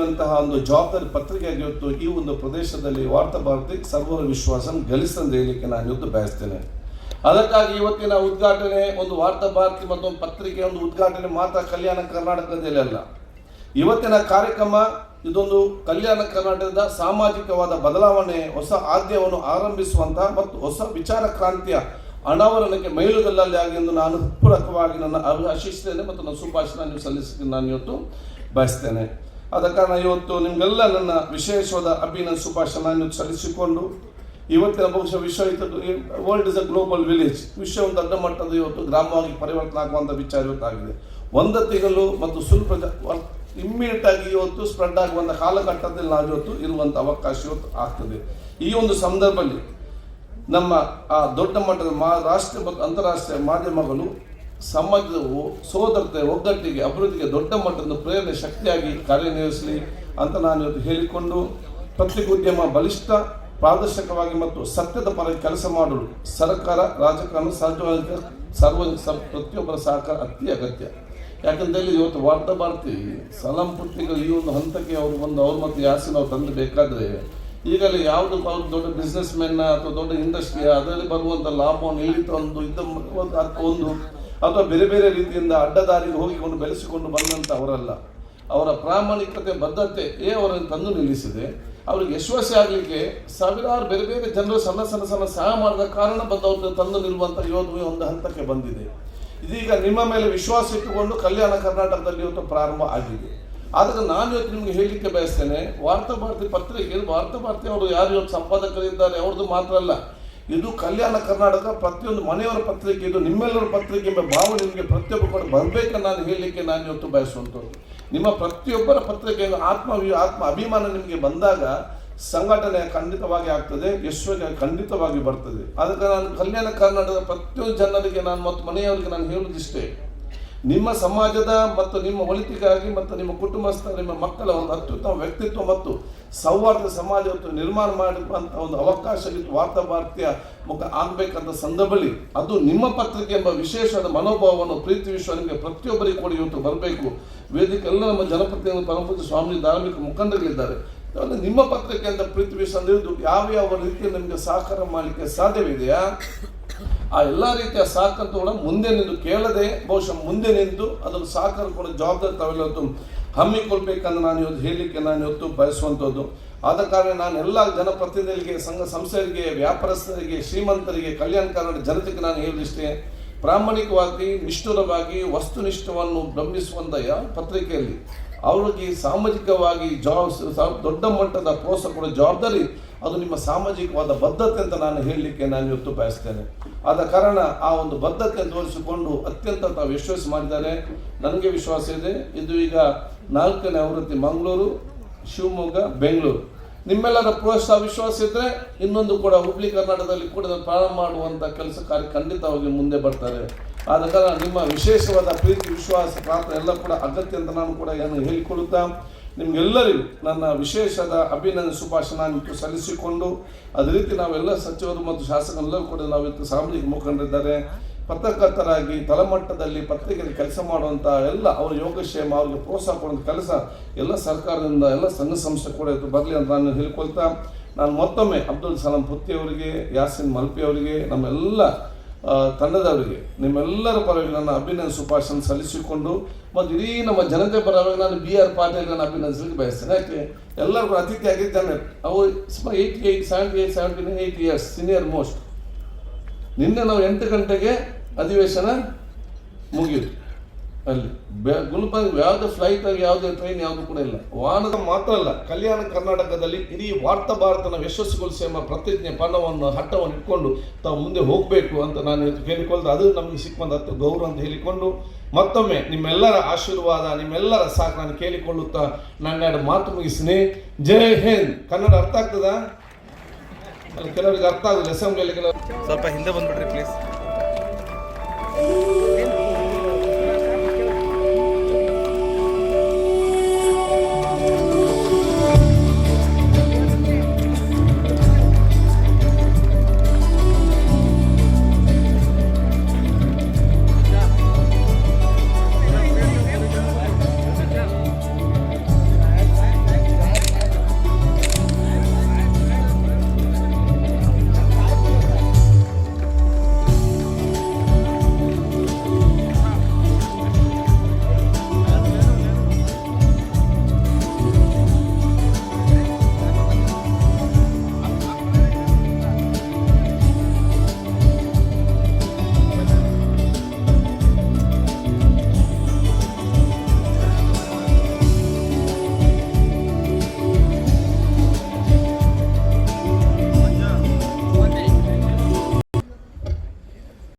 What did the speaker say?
ನೀಡುವಂತಹ ಒಂದು ಜವಾಬ್ದಾರಿ ಪತ್ರಿಕೆ ಇವತ್ತು ಈ ಒಂದು ಪ್ರದೇಶದಲ್ಲಿ ವಾರ್ತಾ ಭಾರತಿ ಸರ್ವರ ವಿಶ್ವಾಸ ಗಳಿಸ್ತಂದು ಹೇಳಲಿಕ್ಕೆ ನಾನು ಇವತ್ತು ಬಯಸ್ತೇನೆ. ಅದಕ್ಕಾಗಿ ಇವತ್ತಿನ ಉದ್ಘಾಟನೆ ಒಂದು ವಾರ್ತಾ ಭಾರತಿ ಮತ್ತು ಒಂದು ಪತ್ರಿಕೆ ಒಂದು ಉದ್ಘಾಟನೆ ಮಾತ್ರ ಕಲ್ಯಾಣ ಕರ್ನಾಟಕದಲ್ಲಿ ಅಲ್ಲ. ಇವತ್ತಿನ ಕಾರ್ಯಕ್ರಮ ಇದೊಂದು ಕಲ್ಯಾಣ ಕರ್ನಾಟಕದ ಸಾಮಾಜಿಕವಾದ ಬದಲಾವಣೆ, ಹೊಸ ಆದ್ಯವನ್ನು ಆರಂಭಿಸುವಂತಹ ಮತ್ತು ಹೊಸ ವಿಚಾರ ಕ್ರಾಂತಿಯ ಅನಾವರಣಕ್ಕೆ ಮೈಲುಗಲ್ಲಲ್ಲಿ ಆಗಿ ಎಂದು ನಾನು ಹೃತ್ಪೂರ್ವಕವಾಗಿ ನನ್ನ ಅಭಿಲಾಷಿಸ್ತೇನೆ ಮತ್ತು ನನ್ನ ಶುಭಾಶಯ ನೀವು ನಾನು ಇವತ್ತು ಬಯಸ್ತೇನೆ. ಆದ ಕಾರಣ ಇವತ್ತು ನಿಮಗೆಲ್ಲ ನನ್ನ ವಿಶೇಷವಾದ ಅಭಿನಂದ ಶುಭಾಶಯಗಳನ್ನು ನಾನು ಸಲ್ಲಿಸಿಕೊಂಡು, ಇವತ್ತಿನ ಬಹುಶಃ ವಿಶ್ವ world is a global village ವಿಶ್ವ ಒಂದು ದೊಡ್ಡ ಮಟ್ಟದ ಇವತ್ತು ಗ್ರಾಮವಾಗಿ ಪರಿವರ್ತನೆ ಆಗುವಂಥ ವಿಚಾರ ಇವತ್ತಾಗಿದೆ. ಒಂದತ್ತಿಗಲು ಮತ್ತು ಸ್ವಲ್ಪ ಇಮ್ಮಿಡಿಯೇಟ್ ಆಗಿ ಇವತ್ತು ಸ್ಪ್ರೆಡ್ ಆಗುವಂಥ ಕಾಲಘಟ್ಟದಲ್ಲಿ ನಾವು ಇವತ್ತು ಇರುವಂಥ ಅವಕಾಶ ಇವತ್ತು ಆಗ್ತದೆ. ಈ ಒಂದು ಸಂದರ್ಭದಲ್ಲಿ ನಮ್ಮ ಆ ದೊಡ್ಡ ಮಟ್ಟದ ಮಾ, ರಾಷ್ಟ್ರೀಯ ಮತ್ತು ಅಂತಾರಾಷ್ಟ್ರೀಯ ಮಾಧ್ಯಮಗಳು ಸಮಾಜದ ಒ- ಸೋದರತೆ ಒಗ್ಗಟ್ಟಿಗೆ, ಅಭಿವೃದ್ಧಿಗೆ ದೊಡ್ಡ ಮಟ್ಟದ ಪ್ರೇರಣೆ, ಶಕ್ತಿಯಾಗಿ ಕಾರ್ಯನಿರ್ವಹಿಸಲಿ ಅಂತ ನಾನು ಇವತ್ತು ಹೇಳಿಕೊಂಡು ಪತ್ರಿಕೋದ್ಯಮ ಬಲಿಷ್ಠ, ಪಾರದರ್ಶಕವಾಗಿ ಮತ್ತು ಸತ್ಯದ ಪರ ಕೆಲಸ ಮಾಡಲು ಸರ್ಕಾರ, ರಾಜಕಾರಣ ಸಹಜವಾಗಿ ಸರ್ವ ಪ್ರತಿಯೊಬ್ಬರ ಸಹಕಾರ ಅತಿ ಅಗತ್ಯ. ಯಾಕಂತೇಳಿ ಇವತ್ತು ವಾರ್ತಾ ಭಾರತಿ, ಸಲಾಂ ಪುಟ್ಟಿಗಳು ಈ ಒಂದು ಹಂತಕ್ಕೆ ಅವರು ಬಂದು ಅವ್ರ ಮತ್ತು ಯಾಸಿನ ಅವ್ರು ತಂದು ಬೇಕಾದ್ರೆ ಈಗಲೇ ಯಾವುದು ಅವ್ರು ದೊಡ್ಡ ಬಿಸ್ನೆಸ್ ಮೆನ್ನ ಅಥವಾ ದೊಡ್ಡ ಇಂಡಸ್ಟ್ರಿ ಅದರಲ್ಲಿ ಬರುವಂಥ ಲಾಭವನ್ನು ಇದು ಒಂದು ಅದ್- ಒಂದು ಅಥವಾ ಬೇರೆ ಬೇರೆ ರೀತಿಯಿಂದ ಅಡ್ಡದಾರಿಗೆ ಹೋಗಿಕೊಂಡು ಬೆಳೆಸಿಕೊಂಡು ಬಂದಂಥ ಅವರಲ್ಲ ಅವರ ಪ್ರಾಮಾಣಿಕತೆ ಬದ್ಧತೆಯೇ ಅವರನ್ನು ತಂದು ನಿಲ್ಲಿಸಿದೆ. ಅವರಿಗೆ ಯಶಸ್ವಿ ಆಗಲಿಕ್ಕೆ ಸಾವಿರಾರು ಬೇರೆ ಬೇರೆ ಜನರು ಸಣ್ಣ ಸಣ್ಣ ಸಣ್ಣ ಸಹಾಯ ಮಾಡಿದ ಕಾರಣ ಬಂದವರನ್ನು ತಂದು ನಿಲ್ಲುವಂಥ ಯೋಧವೇ ಒಂದು ಹಂತಕ್ಕೆ ಬಂದಿದೆ. ಇದೀಗ ನಿಮ್ಮ ಮೇಲೆ ವಿಶ್ವಾಸ ಇಟ್ಟುಕೊಂಡು ಕಲ್ಯಾಣ ಕರ್ನಾಟಕದಲ್ಲಿ ಇವತ್ತು ಪ್ರಾರಂಭ ಆಗಿದೆ. ಆದರೆ ನಾನು ಇವತ್ತು ನಿಮಗೆ ಹೇಳಲಿಕ್ಕೆ ಬಯಸ್ತೇನೆ, ವಾರ್ತಾ ಭಾರತಿ ಪತ್ರಿಕೆ ವಾರ್ತಾ ಭಾರತಿ ಅವರು ಯಾರು, ಇವತ್ತು ಸಂಪಾದಕರಿದ್ದಾರೆ, ಅವ್ರದ್ದು ಮಾತ್ರ ಅಲ್ಲ. ಇದು ಕಲ್ಯಾಣ ಕರ್ನಾಟಕ ಪ್ರತಿಯೊಂದು ಮನೆಯವರ ಪತ್ರಿಕೆ, ಇದು ನಿಮ್ಮೆಲ್ಲರ ಪತ್ರಿಕೆ ಎಂಬ ಭಾವನೆ ನಿಮಗೆ ಪ್ರತಿಯೊಬ್ಬ ಕೂಡ ಬರಬೇಕನ್ನು ನಾನು ಹೇಳಲಿಕ್ಕೆ ನಾನು ಇವತ್ತು ಬಯಸುವಂಥದ್ದು. ನಿಮ್ಮ ಪ್ರತಿಯೊಬ್ಬರ ಪತ್ರಿಕೆ ಆತ್ಮ ಆತ್ಮ ಅಭಿಮಾನ ನಿಮಗೆ ಬಂದಾಗ ಸಂಘಟನೆ ಖಂಡಿತವಾಗಿ ಆಗ್ತದೆ ಯಶಸ್ವಿಗೆ ಖಂಡಿತವಾಗಿ ಬರ್ತದೆ. ಅದಕ್ಕೆ ನಾನು ಕಲ್ಯಾಣ ಕರ್ನಾಟಕದ ಪ್ರತಿಯೊಂದು ಜನರಿಗೆ ನಾನು ಮತ್ತು ಮನೆಯವರಿಗೆ ನಾನು ಹೇಳುವುದಿಷ್ಟೇ. ನಿಮ್ಮ ಸಮಾಜದ ಮತ್ತು ನಿಮ್ಮ ಒಳಿತಿಗಾಗಿ ಮತ್ತು ನಿಮ್ಮ ಕುಟುಂಬಸ್ಥ ನಿಮ್ಮ ಮಕ್ಕಳ ಒಂದು ಅತ್ಯುತ್ತಮ ವ್ಯಕ್ತಿತ್ವ ಮತ್ತು ಸೌಹಾರ್ದ ಸಮಾಜವನ್ನು ನಿರ್ಮಾಣ ಮಾಡುವಂಥ ಒಂದು ಅವಕಾಶ ಇವತ್ತು ವಾರ್ತಾ ಭಾರತೀಯ ಮುಖ ಆಗ್ಬೇಕಂತ ಸಂದರ್ಭದಲ್ಲಿ ಅದು ನಿಮ್ಮ ಪತ್ರಿಕೆ ಎಂಬ ವಿಶೇಷವಾದ ಮನೋಭಾವವನ್ನು ಪ್ರೀತಿ ವಿಶ್ವ ನಿಮಗೆ ಪ್ರತಿಯೊಬ್ಬರಿಗೆ ಕೂಡ ಇವತ್ತು ಬರಬೇಕು. ವೇದಿಕೆ ಎಲ್ಲ ನಮ್ಮ ಜನಪ್ರತಿನಿಧಿ ಪರಮಪೂಜ್ಯ ಸ್ವಾಮಿ ಧಾರ್ಮಿಕ ಮುಖಂಡಗಳಿದ್ದಾರೆ ನಿಮ್ಮ ಪತ್ರಿಕೆ ಅಂತ ಪ್ರೀತಿ ವಿಶ್ವ ಯಾವ ಯಾವ ರೀತಿಯಲ್ಲಿ ನಿಮಗೆ ಸಹಕಾರ ಮಾಡಲಿಕ್ಕೆ ಸಾಧ್ಯವಿದೆಯಾ? ಆ ಎಲ್ಲ ರೀತಿಯ ಸಾಕಂತ ಕೂಡ ಮುಂದೆ ನಿಂತು ಕೇಳದೆ, ಬಹುಶಃ ಮುಂದೆ ನಿಂತು ಅದನ್ನು ಸಾಕಾರ ಕೂಡ ಜವಾಬ್ದಾರಿ ತಾವೆಲ್ಲತ್ತು ಹಮ್ಮಿಕೊಳ್ಬೇಕಂತ ನಾನು ಇವತ್ತು ಹೇಳಲಿಕ್ಕೆ ನಾನು ಇವತ್ತು ಬಯಸುವಂಥದ್ದು. ಆದ ಕಾರಣ ನಾನು ಎಲ್ಲ ಜನಪ್ರತಿನಿಧಿಗಳಿಗೆ, ಸಂಘ ಸಂಸ್ಥೆಗಳಿಗೆ, ವ್ಯಾಪಾರಸ್ಥರಿಗೆ, ಶ್ರೀಮಂತರಿಗೆ ಕಲ್ಯಾಣ ಜನತೆಗೆ ನಾನು ಹೇಳಲಿಷ್ಟೇ ಪ್ರಾಮಾಣಿಕವಾಗಿ, ನಿಷ್ಠುರವಾಗಿ, ವಸ್ತುನಿಷ್ಠವನ್ನು ಬ್ರಹ್ಮಿಸುವಂಥ ಯಾವ ಪತ್ರಿಕೆಯಲ್ಲಿ. ಅವರಿಗೆ ಸಾಮಾಜಿಕವಾಗಿ ಜವಾಬ್ ದೊಡ್ಡ ಮಟ್ಟದ ಪ್ರೋತ್ಸಾಹ ಕೊಡೋ ಜವಾಬ್ದಾರಿ ಅದು ನಿಮ್ಮ ಸಾಮಾಜಿಕವಾದ ಬದ್ಧತೆ ಅಂತ ನಾನು ಹೇಳಲಿಕ್ಕೆ ನಾನು ಇವತ್ತು ಬಯಸ್ತೇನೆ. ಆದ ಕಾರಣ ಆ ಒಂದು ಬದ್ಧತೆ ತೋರಿಸಿಕೊಂಡು ಅತ್ಯಂತ ತಾವು ವಿಶ್ವಾಸ ಮಾಡಿದ್ದಾರೆ. ನನಗೆ ವಿಶ್ವಾಸ ಇದೆ. ಇದು ಈಗ ನಾಲ್ಕನೇ ಆವೃತ್ತಿ ಮಂಗಳೂರು, ಶಿವಮೊಗ್ಗ, ಬೆಂಗಳೂರು. ನಿಮ್ಮೆಲ್ಲರ ಪ್ರೋತ್ಸಾಹ ವಿಶ್ವಾಸ ಇದ್ದರೆ ಇನ್ನೊಂದು ಕೂಡ ಹುಬ್ಳಿ ಕರ್ನಾಟಕದಲ್ಲಿ ಕೂಡ ಪ್ರಾರಂಭ ಮಾಡುವಂಥ ಕೆಲಸ ಕಾರ್ಯ ಖಂಡಿತವಾಗಿ ಮುಂದೆ ಬರ್ತಾರೆ ಆದ ಕಾರಣ ನಿಮ್ಮ ವಿಶೇಷವಾದ ಪ್ರೀತಿ, ವಿಶ್ವಾಸ, ಪ್ರಾರ್ಥನೆ ಎಲ್ಲ ಕೂಡ ಅಗತ್ಯ ಅಂತ ನಾನು ಕೂಡ ಏನು ಹೇಳಿಕೊಳ್ಳುತ್ತಾ ನಿಮಗೆಲ್ಲರಿಗೂ ನನ್ನ ವಿಶೇಷದ ಅಭಿನಂದನೆ ಶುಭಾಶಯ ನಾನು ಸಲ್ಲಿಸಿಕೊಂಡು, ಅದೇ ರೀತಿ ನಾವೆಲ್ಲ ಸಚಿವರು ಮತ್ತು ಶಾಸಕರೆಲ್ಲರೂ ಕೂಡ ನಾವು ಇವತ್ತು ಸಾಮಾಜಿಕ ಮುಖಂಡರಿದ್ದಾರೆ. ಪತ್ರಕರ್ತರಾಗಿ ತಳಮಟ್ಟದಲ್ಲಿ ಪತ್ರಿಕೆಯಲ್ಲಿ ಕೆಲಸ ಮಾಡುವಂಥ ಎಲ್ಲ ಅವರ ಯೋಗಕ್ಷೇಮ, ಅವರಿಗೆ ಪ್ರೋತ್ಸಾಹ ಕೊಡುವಂಥ ಕೆಲಸ ಎಲ್ಲ ಸರ್ಕಾರದಿಂದ, ಎಲ್ಲ ಸಂಘ ಸಂಸ್ಥೆ ಕೂಡ ಇತ್ತು ಬರಲಿ ಅಂತ ನಾನು ಹೇಳ್ಕೊಳ್ತಾ, ನಾನು ಮತ್ತೊಮ್ಮೆ ಅಬ್ದುಲ್ ಸಲಾಂ ಪುತ್ತಿ ಅವರಿಗೆ, ಯಾಸಿನ್ ಮಲ್ಪಿ ಅವರಿಗೆ, ನಮ್ಮೆಲ್ಲ ತಂಡದವರಿಗೆ ನಿಮ್ಮೆಲ್ಲರ ಪರವಾಗಿ ನನ್ನ ಅಭಿನಂದ ಶುಭಾಶಯ ಸಲ್ಲಿಸಿಕೊಂಡು, ಮತ್ತು ಇಡೀ ನಮ್ಮ ಜನತೆ ಪರವಾಗಿ ನಾನು ಬಿ ಆರ್ ಪಾಟೀಲ್ ನನ್ನ ಅಭಿನಂದಿಸಲಿಕ್ಕೆ ಬಯಸ್ತೇನೆ. ಯಾಕೆ? ಎಲ್ಲರಿಗೂ ಅತಿಥಿ ಆಗಿದ್ದಾನೆ. ಅವು eighty eight seventy eight seventy eight years senior most ನಿನ್ನೆ ನಾವು ಎಂಟು ಗಂಟೆಗೆ ಅಧಿವೇಶನ ಮುಗಿಯಿತು. ಅಲ್ಲಿ. ಗುಲ್ಬರ್ಗ್ ಯಾವುದೇ ಫ್ಲೈಟ್ ಆಗಿ ಯಾವುದೇ ಟ್ರೈನ್ ಯಾವುದು ಕೂಡ ಇಲ್ಲ. ವಾಹನದ ಮಾತ್ರ ಅಲ್ಲ, ಕಲ್ಯಾಣ ಕರ್ನಾಟಕದಲ್ಲಿ ಇಡೀ ವಾರ್ತಾ ಭಾರತನ ಯಶಸ್ಸುಗೊಳಿಸಿ ಎಂಬ ಪ್ರತಿಜ್ಞೆ, ಪಣವನ್ನು, ಹಟ್ಟವನ್ನು ಇಟ್ಕೊಂಡು ತಾವು ಮುಂದೆ ಹೋಗಬೇಕು ಅಂತ ನಾನು ಹೇಳಿಕೊಳ್ತ ಅದು ನಮಗೆ ಸಿಕ್ಕಂತ ಗೌರವ ಅಂತ ಹೇಳಿಕೊಂಡು ಮತ್ತೊಮ್ಮೆ ನಿಮ್ಮೆಲ್ಲರ ಆಶೀರ್ವಾದ, ನಿಮ್ಮೆಲ್ಲರ ಸಾಕು ನಾನು ಕೇಳಿಕೊಳ್ಳುತ್ತಾ ನನ್ನ ಮಾತು ಮುಗಿಸಿನಿ ಜೈ ಹಿಂದ್. ಕನ್ನಡ ಅರ್ಥ ಆಗ್ತದಾ? ಅಲ್ಲಿ ಕೆಲವರಿಗೆ ಅರ್ಥ ಆಗುದಿಲ್ಲ ಅಸೆಂಬ್ಲಿಯಲ್ಲಿ ಸ್ವಲ್ಪ ಹಿಂದೆ ಬಂದ್ಬಿಡ್ರಿ ಪ್ಲೀಸ್.